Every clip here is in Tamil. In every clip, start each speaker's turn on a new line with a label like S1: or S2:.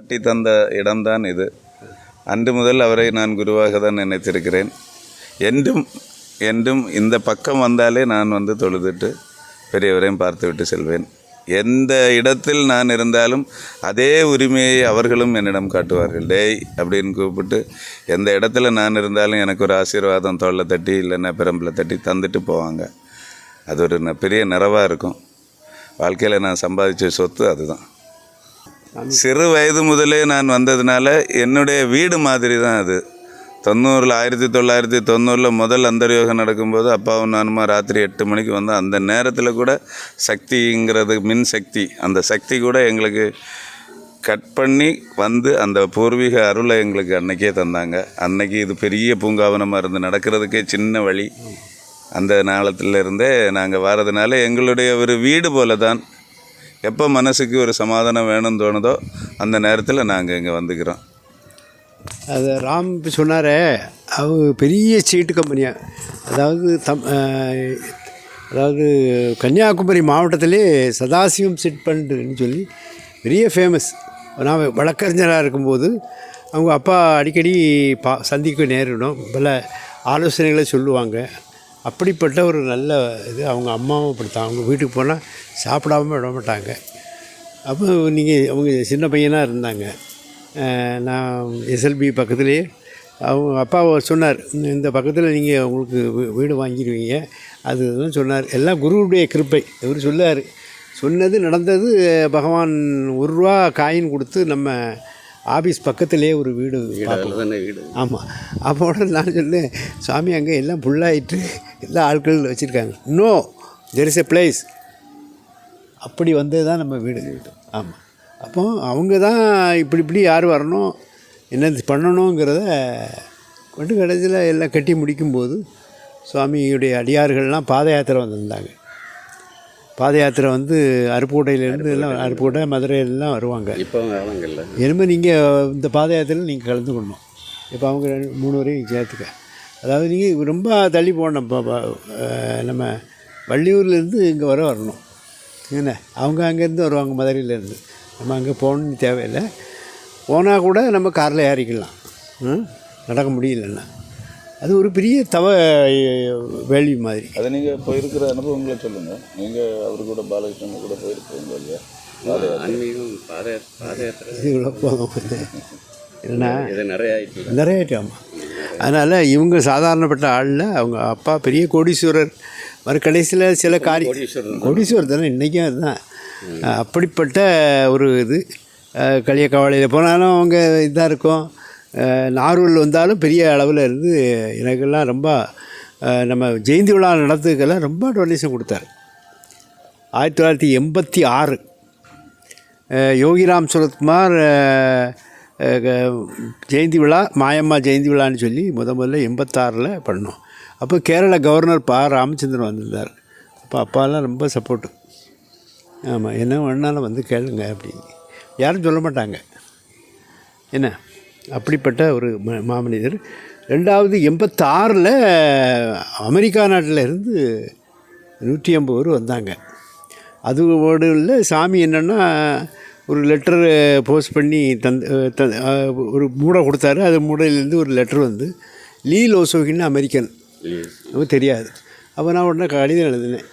S1: கட்டி தந்த இடம்தான் இது. அன்று முதல் அவரை நான் குருவாக தான் நினைத்திருக்கிறேன். என்றும் என்றும் இந்த பக்கம் வந்தாலே நான் வந்து தொழுதுட்டு பெரியவரையும் பார்த்துவிட்டு செல்வேன். எந்த இடத்தில் நான் இருந்தாலும் அதே உரிமையை அவர்களும் என்னிடம் காட்டுவார்கள். டேய் அப்படின்னு கூப்பிட்டு எந்த இடத்துல நான் இருந்தாலும் எனக்கு ஒரு ஆசீர்வாதம் தோளில் தட்டி இல்லைன்னா பெரம்பில் தட்டி தந்துட்டு போவாங்க. அது ஒரு பெரிய நிறவாக இருக்கும். வாழ்க்கையில் நான் சம்பாதிச்ச சொத்து அதுதான். சிறு வயது முதலே நான் வந்ததுனால என்னுடைய வீடு மாதிரி தான் அது. தொண்ணூறில் ஆயிரத்தி தொள்ளாயிரத்தி தொண்ணூறில் முதல் அந்தர்யோகம் நடக்கும்போது அப்பாவும் நானுமா ராத்திரி எட்டு மணிக்கு வந்தோம். அந்த நேரத்தில் கூட சக்திங்கிறது மின் சக்தி. அந்த சக்தி கூட எங்களுக்கு கட் பண்ணி வந்து அந்த பூர்வீக அருளை எங்களுக்கு அன்னைக்கே தந்தாங்க. அன்னைக்கு இது பெரிய பூங்காவனமாக இருந்து நடக்கிறதுக்கே சின்ன வழி. அந்த நாளத்துலேருந்தே நாங்கள் வரதுனால எங்களுடைய ஒரு வீடு போல தான் எப்போ மனசுக்கு ஒரு சமாதானம் வேணும்னு தோணுதோ அந்த நேரத்தில் நாங்கள் இங்கே வந்துக்கிறோம்.
S2: அது ராம் இப்போ சொன்னாரே அவங்க பெரிய சீட்டு கம்பெனியாக அதாவது தம் அதாவது கன்னியாகுமரி மாவட்டத்திலே சதாசிவம் சிட் ஃபண்டுன்னு சொல்லி பெரிய ஃபேமஸ் நான் வழக்கறிஞராக இருக்கும்போது அவங்க அப்பா அடிக்கடி பா சந்திக்க நேரிடும் பல ஆலோசனைகளை சொல்லுவாங்க. அப்படிப்பட்ட ஒரு நல்ல இது அவங்க அம்மாவும் அப்படித்தான். அவங்க வீட்டுக்கு போனால் சாப்பிடாம விட மாட்டாங்க. அப்போ நீங்கள் அவங்க சின்ன பையனாக இருந்தாங்க. நான் எஸ்எல்பி பக்கத்துலேயே அவங்க அப்பா சொன்னார் இந்த- பக்கத்தில் நீங்கள் உங்களுக்கு வீ- வீடு வாங்கிடுவீங்க அது சொன்னார். எல்லாம் குருவுடைய கிருப்பை. இவர் சொல்லார். சொன்னது நடந்தது பகவான் ஒரு ரூபா காயின் கொடுத்து நம்ம ஆஃபீஸ் பக்கத்திலே ஒரு வீடு பார்ப்போம்
S3: வீடு?
S2: ஆமாம் அப்போட நான் சொன்னேன் சாமி அங்கே எல்லாம் ஃபுல்லாகிட்டு எல்லா ஆட்கள் வச்சுருக்காங்க. No there is a place அப்படி வந்தது தான் நம்ம வீடு. ஆமாம் அப்போ அவங்க தான் இப்படி இப்படி யார் வரணும் என்ன பண்ணணுங்கிறத கொண்டு கடைசியில் எல்லாம் கட்டி முடிக்கும்போது சுவாமியுடைய அடியார்கள்லாம் பாத யாத்திரை வந்திருந்தாங்க. பாத யாத்திரை வந்து அருப்புக்கோட்டையிலேருந்து எல்லாம் அருப்புக்கோட்டை மதுரையிலலாம் வருவாங்க.
S3: இப்போ ஆளுங்கள்ல
S2: இனிமேல் நீங்கள் இந்த பாத யாத்திரையில் நீங்கள் கலந்துக்கணும். இப்போ அவங்க ரெண்டு மூணு வரையும் சேர்த்துக்க. அதாவது நீங்கள் ரொம்ப தள்ளி போகணும் இப்போ நம்ம வள்ளியூர்லேருந்து இங்கே வர வரணும். என்ன? அவங்க அங்கேருந்து வருவாங்க மதுரையிலேருந்து. நம்ம அங்கே போகணும்னு தேவையில்லை. போனால் கூட நம்ம காரில் ஏறிக்கலாம்? நடக்க முடியலன்னா. அது ஒரு பெரிய தவ வேள்வி மாதிரி.
S1: அதை நீங்கள் போயிருக்கிற அனுபவங்களை சொல்லுங்கள் நீங்கள் அவர் கூட பாலகிருஷ்ணன் கூட போயிருக்கிறீங்க இல்லையா?
S2: ஏன்னா
S3: இது நிறைய
S2: ஆமாம் அதனால் இவங்க சாதாரணப்பட்ட ஆளில் அவங்க அப்பா பெரிய கோடீஸ்வரர். மறு கடைசியில் சில காரியம்
S3: கோடீஸ்வரர்
S2: கோடீஸ்வரர் தானே இன்றைக்கும் அதுதான். அப்படிப்பட்ட ஒரு இது. அஹ், களியக்காவளையில் போனாலும் அவங்க இதாக இருக்கும். நாரூரில் வந்தாலும் பெரிய அளவில் இருந்து எனக்கெல்லாம் ரொம்ப நம்ம ஜெயந்தி விழா நடத்துக்கெல்லாம் ரொம்ப டொனேஷன் கொடுத்தாரு. ஆயிரத்தி தொள்ளாயிரத்தி எண்பத்தி ஆறு. யோகிராம் சுரத்குமார் க- ஜெயந்தி விழா மாயம்மா ஜெயந்தி விழான்னு சொல்லி முத முதல்ல எண்பத்தாறில் பண்ணோம். அப்போ கேரள கவர்னர் பா. ராமச்சந்திரன் வந்திருந்தார். அப்போ அப்பாலாம் ரொம்ப சப்போர்ட்டு ஆமாம் என்ன வேணாலும் வந்து கேளுங்க அப்படி யாரும் சொல்ல மாட்டாங்க. என்ன? அப்படிப்பட்ட ஒரு மாமனிதர். ரெண்டாவது எண்பத்தாறில் அமெரிக்கா நாட்டில் இருந்து நூற்றி ஐம்பது பேர் வந்தாங்க. அதோடு இல்லை சாமி என்னென்னா ஒரு லெட்டரு போஸ்ட் பண்ணி தந்து தந் ஒரு மூடை கொடுத்தாரு. அது மூடையிலேருந்து ஒரு லெட்டர் வந்து லீ லோசோகின்னு அமெரிக்கன். நமக்கு தெரியாது. அப்போ நான் உடனே கடிதம் எழுதினேன்.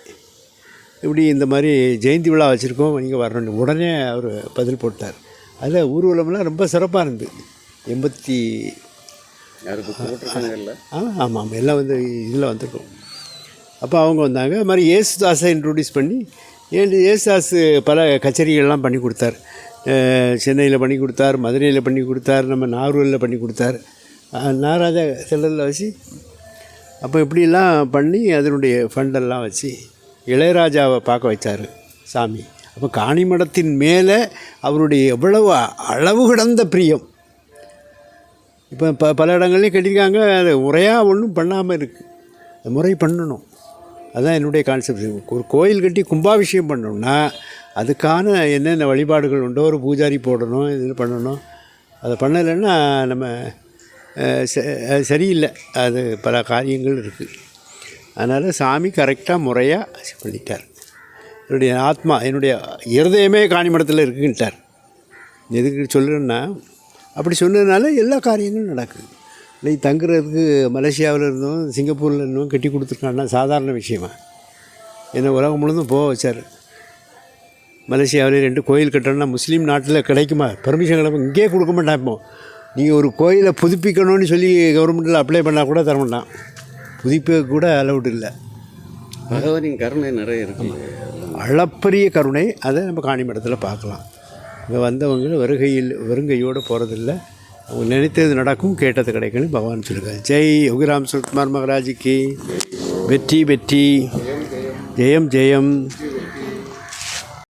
S2: இப்படி இந்த மாதிரி ஜெயந்தி விழா வச்சுருக்கோம் நீங்கள் வரணும். உடனே அவர் பதில் போட்டார். அதில் ஊர்வலம்லாம் ரொம்ப சிறப்பாக இருந்தது. எண்பத்தி ஆ ஆமாம் ஆமாம் எல்லாம் வந்து இதில் வந்திருக்கோம். அப்போ அவங்க வந்தாங்க. அது மாதிரி ஏசுதாஸை இன்ட்ரடியூஸ் பண்ணி ஏசுதாஸ் பல கச்சேரிகள்லாம் பண்ணி கொடுத்தார். சென்னையில் பண்ணி கொடுத்தார் மதுரையில் பண்ணி கொடுத்தார் நம்ம நாகூரில் பண்ணி கொடுத்தார். அஹ், நாகராஜா செல்லலில் வச்சு அப்போ இப்படிலாம் பண்ணி அதனுடைய ஃபண்டெல்லாம் வச்சு இளையராஜாவை பார்க்க வச்சார் சாமி. அப்போ காணிமடத்தின் மேலே அவருடைய எவ்வளவு அளவு கடந்த பிரியம். இப்போ ப பல இடங்கள்லையும் கட்டியிருக்காங்க அது முறையாக ஒன்றும் பண்ணாமல் இருக்குது முறை பண்ணணும். அதுதான் என்னுடைய கான்செப்ட் ஒரு கோயில் கட்டி கும்பாபிஷேகம் பண்ணணும்னா அதுக்கான என்னென்ன வழிபாடுகள் உண்டோ ஒரு பூஜாரி போடணும் இது பண்ணணும். அதை பண்ணலைன்னா நம்ம ச- சரியில்லை. அது பல காரியங்கள் இருக்குது அதனால் சாமி கரெக்டாக முறையாக பண்ணிட்டார். என்னுடைய ஆத்மா என்னுடைய இருதயமே காணிமடத்தில் இருக்குன்ட்டார். எதுக்கு சொல்கிறேன்னா அப்படி சொன்னதுனால எல்லா காரியங்களும் நடக்குது. இல்லை தங்குறதுக்கு மலேசியாவில் இருந்தும் சிங்கப்பூரில் இருந்தும் கட்டி கொடுத்துருக்காங்கன்னா சாதாரண விஷயமா? என்ன உலகம் முழுதும் போக வச்சார். மலேசியாவிலே ரெண்டு கோயில் கட்டணும்னா முஸ்லீம் நாட்டில் கிடைக்குமா? பெர்மிஷன் கிடைக்கும்? இங்கேயே கொடுக்க மாட்டான் இப்போ. நீங்கள் ஒரு கோயிலை புதுப்பிக்கணும்னு சொல்லி கவர்மெண்ட்டில் அப்ளை பண்ணால் கூட தர மாட்டான். புதுப்பிக்க கூட அலவுட் இல்லை.
S3: பகவானின் கருணை நிறைய இருக்கு.
S2: அளப்பரிய கருணை அதை நம்ம காணிமடத்தில் பார்க்கலாம். இங்கே வந்தவங்க வருகையில் வருங்கையோடு போகிறதில்ல அவங்க நினைத்தது நடக்கும் கேட்டது கிடைக்கும்னு பகவான் சொல்லுங்கள் ஜெய் யோகிராம் சுகுமார் மகராஜிக்கு. வெற்றி வெற்றி. ஜெயம் ஜெயம்.